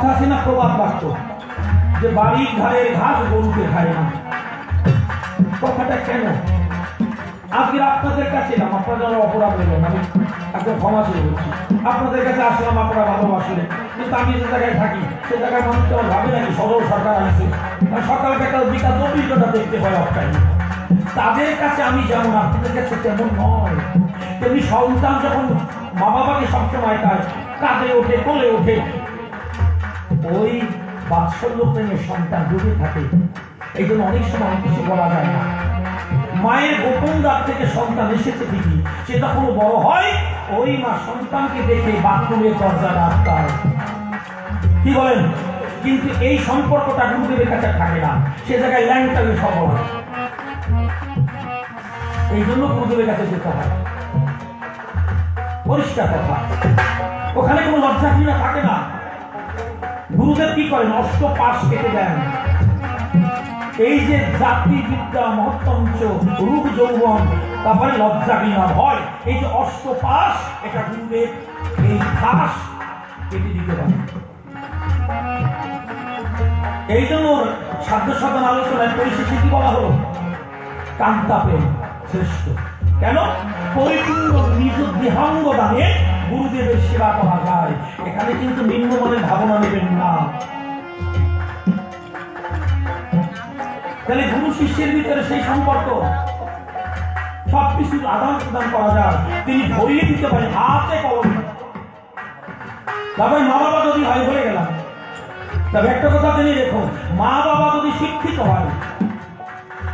কথা আছে না প্রবাদ বাক্য? যে বাড়ির ঘাড়ের ঘাস, গরুকে খায় না। কথাটা কেন? আজকে আপনাদের কাছে এলাম, আপনারা যেন অপরাধ হলেন আমি আপনার ক্ষমা চেয়ে বলছি। আপনাদের কাছে আসলাম, আপনারা ভালোবাসলেন। কিন্তু আমি যে জায়গায় থাকি, সে জায়গায় মানুষ কেমন ভাবে নাকি সদর সরকার আছে। সকাল বেকাল বিকাল অভিজ্ঞতা দেখতে হয় অফটাই তাদের কাছে আমি যেমন, আপনাদের কাছে তেমন নয়। তেমনি সন্তান যখন মা বাবাকে সবসময় তার কাঁধে ওঠে, কোলে ওঠে ওই বাৎসল্য প্রেমের সন্তান ডুবে থাকে। এই জন্য অনেক সময় কিছু বলা যায় না। মায়ের গোপন দাঁত থেকে সন্তান এসেছে ঠিকই। সে যখন বড় হয়, ওই মা সন্তানকে দেখে বাথরুমের দরজা রাস্তায় কি বলেন? কিন্তু এই সম্পর্কটা গুরুদেবের কাছে থাকে না। সে জায়গায় ল্যাংটাকে সবল হয়। এই জন্য গুরুদেবের কাছে যেতে হয়। পরিষ্কার কথা। ওখানে কোনো লজ্জা কিনা থাকে না। গুরুদেব কি করেন অষ্ট পাশ কেটে দেন এই যে জাতি বিদ্যা মহত্তঞ্চ রূপ যৌবন তারপরে লজ্জা বিনা ভয় এই যে অষ্ট পাশ, এটা গুরুদেব এই ঘাস কেটে দিতে পারে। এই জন্য সাধ্য সাধন আলোচনায় পরিশেষে কি বলা হলো? কান্তা প্রেম শ্রেষ্ঠ। কেন? পরিপূর্ণ নিজ দেহাঙ্গ দানে গুরুদেবের সেবা করা যায়। এখানে কিন্তু নিম্নমানের ভাবনা নেবেন না। তাহলে গুরু শিষ্যের ভিতরে সেই সম্পর্ক। সবকিছু আদান প্রদান করা যায়। তিনি ধরিয়ে দিতে পারেন, হাতে কলমে। তারপরে মা বাবা যদি হয় বলে গেলাম। তবে একটা কথা তিনি দেখুন মা বাবা যদি শিক্ষিত হয়,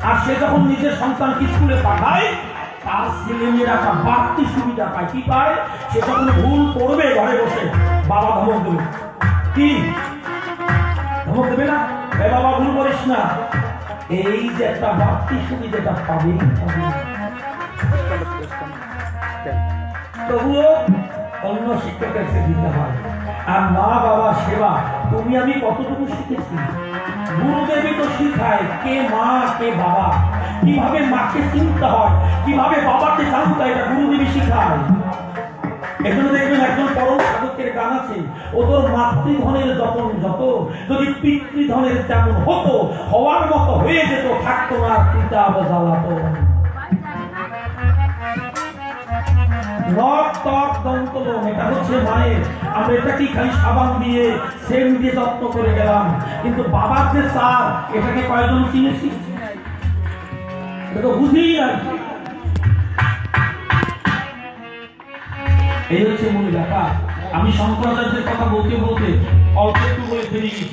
আর সে যখন নিজের সন্তানকে স্কুলে পাঠায় তার ছেলেমেয়েরা একটা বাড়তি সুবিধা পায়। কি পায়? সে যখন ভুল করবে ঘরে বসে, বাবা ধমক দেবে। কি? ধমক দেবে না? এ বাবা, ভুল করিস না। এই যে একটা বাড়তি সুবিধাটা পাবে তবুও অন্য শিক্ষকের কাছে দিতে হয়। আর মা বাবার সেবা, তুমি আমি কতটুকু শিখেছি? গুরুদেবী তো শিখায় কে মা, কে বাবা। কীভাবে মাকে চিনতে হয়। কীভাবে বাবাকে জানতে এটা গুরুদেবী শিখায়। এজন্য দেখবেন একজন পরম সাধকের গান আছে, ও তোর মাতৃধনের যতন যত, যদি পিতৃধনের তেমন হতো, হওয়ার মতো হয়ে যেত, থাকতো না পিতা দন্তলোম, এটা হচ্ছে মায়ের আমরা এটা খালি সাবান দিয়ে সেম দিয়ে যত্ন করে গেলাম, কিন্তু বাবার যে সার, এটাকে কয়জন চিনেছি তো বুঝি আর কি। এই হচ্ছে মূল ব্যাপার। আমি শঙ্করাচার্যের কথা বলতে বলতে অল্প একটু বলে গেছি।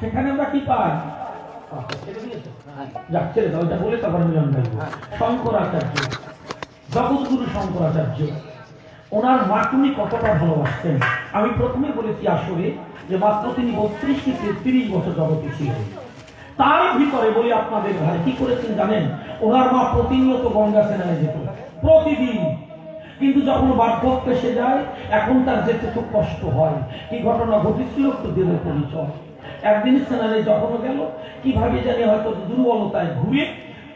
সেখানে আমরা কি পাই? যাক, ছেড়ে দাও বলে তারপর মিলন শঙ্করাচার্য, জগৎগুরু শঙ্করাচার্য, ওনার মাটুনি কতটা ভালোবাসতেন? আমি প্রথমে বলেছি আসলে যে মাত্র তিনি বত্রিশ থেকে তেত্রিশ বছর জগতে ছিলেন। তার ভিতরে বলি আপনাদের ভাই, কি করেছেন জানেন? ওনার মা প্রতিনিয়ত গঙ্গা স্নানে যেত, প্রতিদিন। কিন্তু যখন বার্ধক্য এসে যায়, এখন তার যেতে খুব কষ্ট হয়। কি ঘটনা ঘটেছিল একটু দেবের পরিচয়। একদিন স্নানে যখন গেল, কীভাবে জানি হয়তো দুর্বলতায় ঘুরে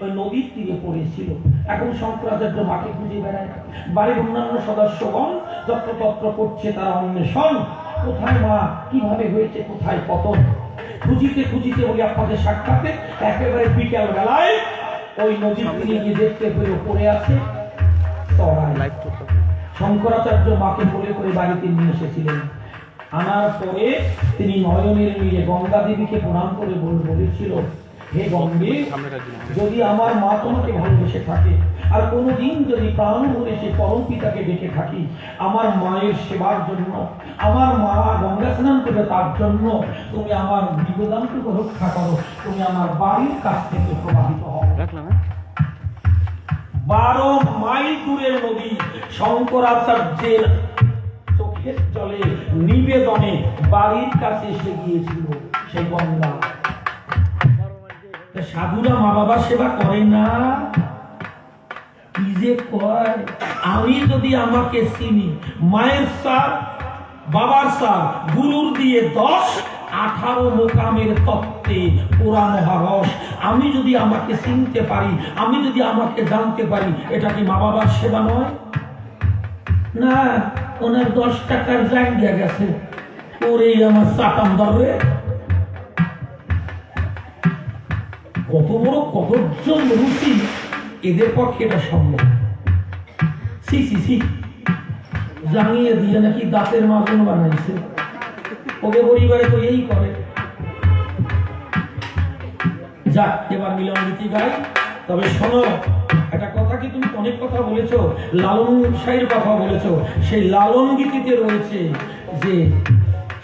ওই নদীর তীরে পড়েছিল। এখন শঙ্করাচার্য মাকে খুঁজে বেড়ায়। বাড়ির অন্যান্য সদস্যগণ যত্রতত্র করছে তারা অন্বেষণ। কোথায় মা? কীভাবে হয়েছে? কোথায় পতন? খুঁজিতে খুঁজিতে ওই আপনাদের সাক্ষাতে একেবারে বিকেল বেলায় ওই নদীর তীরে গিয়ে দেখতে পেয়ে পড়ে আছে শঙ্করাচার্য মাকে বলে করে বাড়িতে নিয়ে এসেছিলেন। আনার পরে তিনি নয়নের মিলে গঙ্গা দেবীকে প্রণাম করে বল- বলেছিল হে গঙ্গে যদি আমার মা তোমাকে ভালোবেসে থাকে আর কোনোদিন যদি প্রাণ ভরে সে পরম পিতাকে ডেকে থাকি আমার মায়ের সেবার জন্য আমার মা গঙ্গা স্নান করে তার জন্য তুমি আমার নিবেদনটুকু রক্ষা করো তুমি আমার বাড়ির কাছ থেকে প্রবাহিত হও। বারো মাইল দূরের নদী শঙ্করাচার্যের চোখের জলে নিবেদনে বাড়ির কাছে এসে গিয়েছিল সেই গঙ্গা। সাধুরা মা বাবার সেবা করে না। যে কয়? আমি যদি আমাকে চিনি, মায়ের সার বাবার সার গুরুর দিয়ে দশ, আঠারো মোকামের তত্ত্বে পুরা মহারস আমি যদি আমাকে চিনতে পারি, আমি যদি আমাকে জানতে পারি, এটা কি মা বাবার সেবা নয়? না, ওনার দশ টাকার জাঙ্গিয়া গেছে। ওরে আমার চাটাম ধরবে কত বড় কতজন রুচি এদের পক্ষে এটা সম্ভব? সি সি সি। জানিয়ে দিয়ে নাকি দাঁতের মাজন বানাইছে। ওকে পরিবারে তো এই করে। যাক, এবার মিলন গীতি গাই। তবে শোনো, একটা কথা কি তুমি অনেক কথা বলেছ? লালন সাইয়ের কথা বলেছ। সেই লালন গীতিতে রয়েছে যে,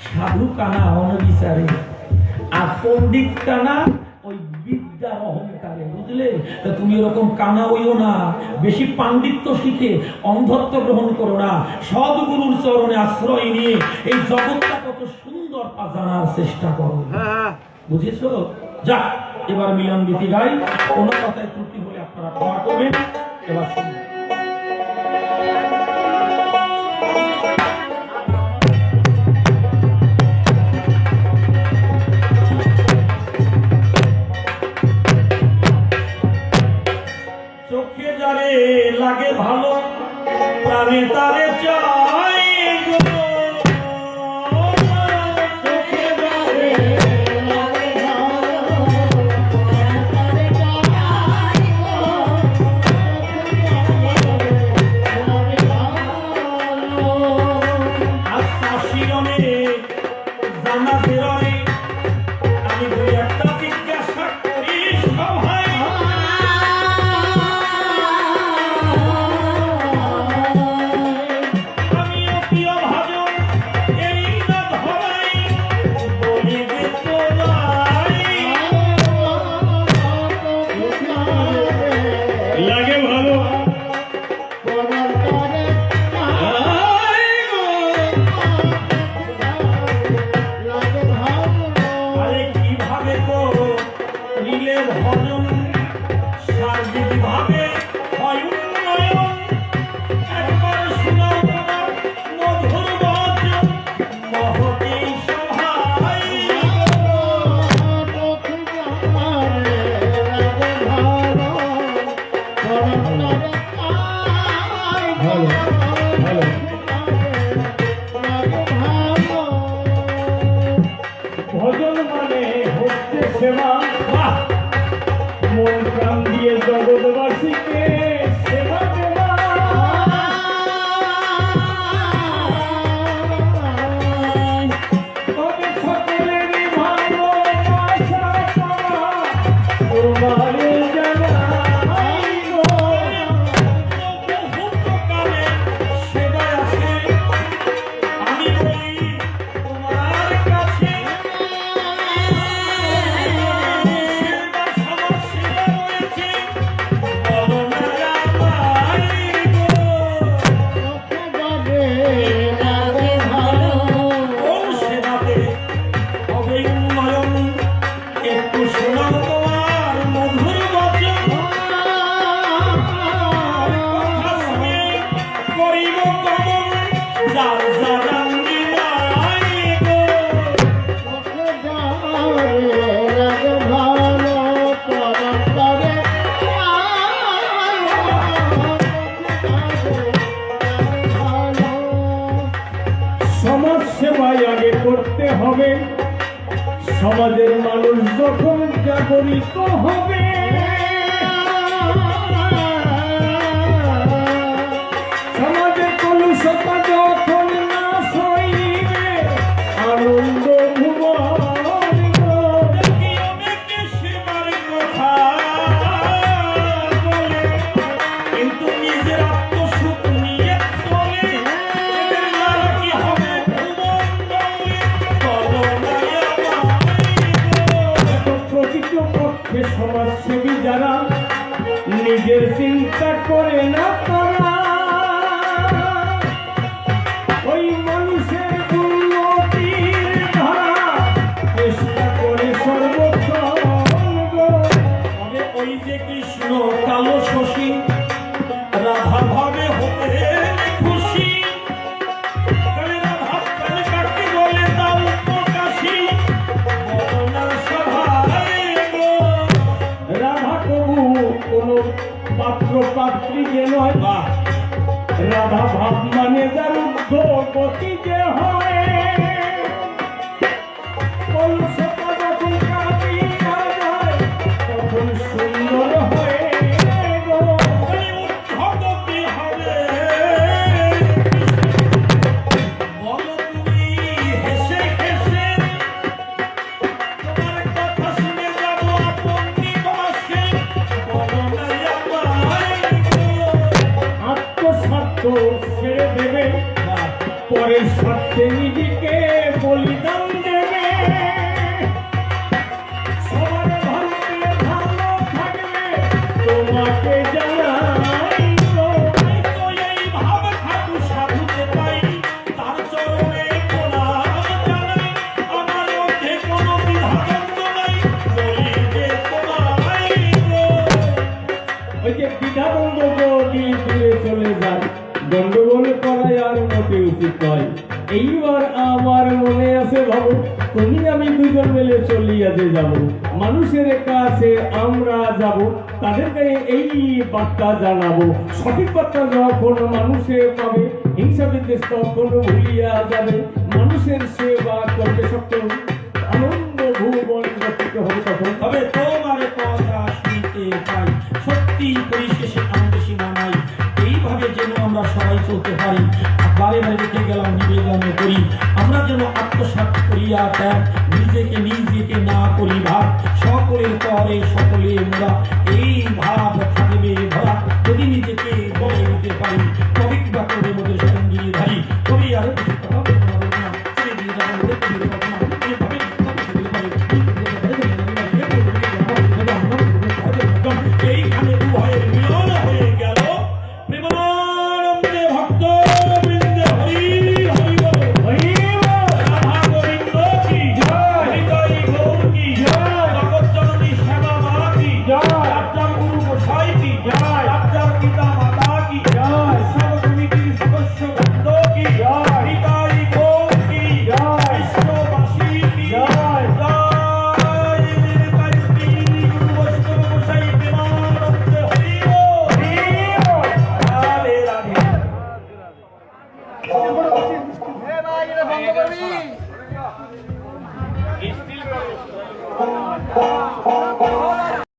সাধু কানা অনবিচারে, আর পণ্ডিত কানা ওই বিদ্যার অহংকারে বুঝলে? তা তুমি এরকম কানা হইও না। বেশি পাণ্ডিত্য শিখে অন্ধত্ব গ্রহণ করো না। সদ্গুরুর চরণে আশ্রয় নিয়ে এই জগৎটা কত সুন্দর তা জানার চেষ্টা করো। বুঝেছ? যা এবার মিলন গীতি গাই। কোনো কথায় ত্রুটি হলে আপনারা ক্ষমা করবেন। এবার শুনুন। প্রাণে তারে Oh. হবে। সমাজের মানুষ যখন জাগরিত হবে পাত্র পাত্রী যে নয় বা রাধা ভাব মানে যার গতি যে হয়। চলে যায়। গন্ডগোল করাই আর মোটে উচিত নয়। আছে তুমি আমি দুজন মিলে চলিয়াতে যাব। মানুষের কাছে আমরা যাব তাদেরকে এই বার্তা জানাব। সঠিক বার্তা যখন মানুষে পাবে, হিংসা বিদ্বেষ তখন ভুলিয়া যাবে। মানুষের সেবা করবে সত্য আনন্দ ভুবন গঠিত হবে তখন। তবে তোমার কথা শুনতে পাই সত্যি পরিশেষে আমাদের সীমা নাই এইভাবে যেন আমরা সবাই চলতে পারি। বারে বারে গেলাম, নিবেদন করি। করিয়া দেন। নিজেকে নিজেকে না করি ভাব সকলের পরে সকলে মোরা